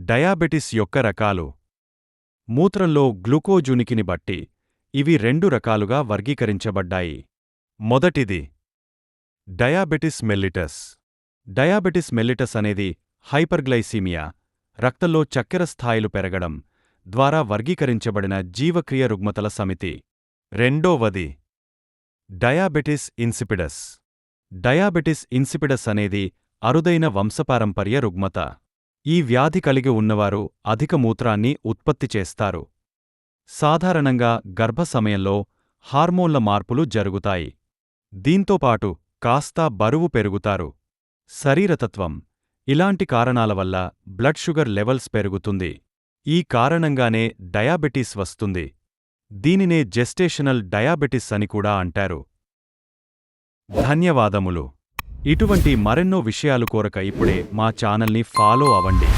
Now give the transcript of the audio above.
Diabetes యొక్క రకాలు. మూత్రంలో గ్లూకోజునికిని బట్టి ఇవి రెండు రకాలుగా వర్గీకరించబడ్డాయి. మొదటిది డయాబెటిస్ మెల్లిటస్. డయాబెటిస్ మెల్లిటస్ అనేది హైపర్గ్లైసీమియా రక్తంలో చక్కెర స్థాయిలు పెరగడం ద్వారా వర్గీకరించబడిన జీవక్రియ రుగ్మతల సమితి. రెండోవది డయాబెటిస్ ఇన్సిపిడస్. డయాబెటిస్ ఇన్సిపిడస్ అనేది అరుదైన వంశపారంపర్య రుగ్మత. ఈ వ్యాధి కలిగి ఉన్నవారు అధిక మూత్రాన్ని ఉత్పత్తి చేస్తారు. సాధారణంగా గర్భ సమయంలో హార్మోన్ల మార్పులు జరుగుతాయి. దీంతోపాటు కాస్తా బరువు పెరుగుతారు. శరీరతత్వం ఇలాంటి కారణాల వల్ల బ్లడ్ షుగర్ లెవెల్స్ పెరుగుతుంది. ఈ కారణంగానే డయాబెటీస్ వస్తుంది. దీనినే జెస్టేషనల్ డయాబెటిస్ అని కూడా అంటారు. ధన్యవాదములు. ఇటువంటి మరెన్నో విషయాలు కోరక ఇప్పుడే మా ఛానల్ని ఫాలో అవ్వండి.